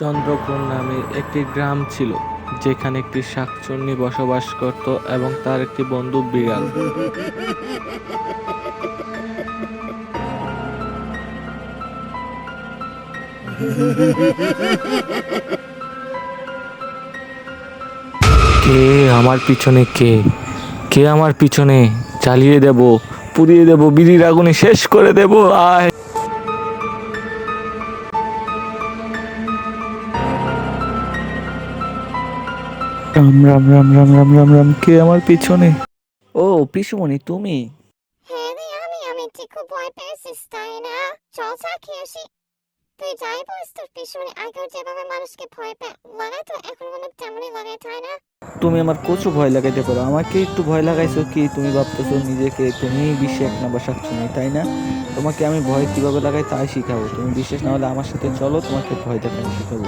চন্দ্রপুর নামে একটি গ্রাম ছিল, যেখানে একটি শাকচুন্নি বসবাস করত এবং তার একটি বন্ধু বিড়াল। কে আমার পিছনে কে? কে আমার পিছনে? চালিয়ে দেব, পুড়িয়ে দেব বিড়ির আগুনে শেষ করে দেব, আয়। রাম রাম রাম রাম রাম রাম রাম কে আমার পিছনে? ও পিসুমণি তুমি? হ্যাঁ রে আমি আমি তুই খুব ভয় পেয়েছিস তাই না? চল চা খেয়ে আসি। তুই যাই বলিস তোর পিছনে আগেও যেভাবে মানুষকে ভয় পে লাগাতো এখন মনে তেমনই লাগাই তাই না? তুমি আমার কচু ভয় লাগাইতে পারো আমাকে একটু ভয় লাগাইছো কি? তুমি ভাবতেছো নিজেকে তুমি বিশ্বে এক নাম্বার শাকচুনি তাই না? তোমাকে আমি ভয় কীভাবে লাগাই তাই শিখাবো তুমি বিশ্বাস না হলে আমার সাথে চলো তোমাকে ভয় দেখানো শিখাবো।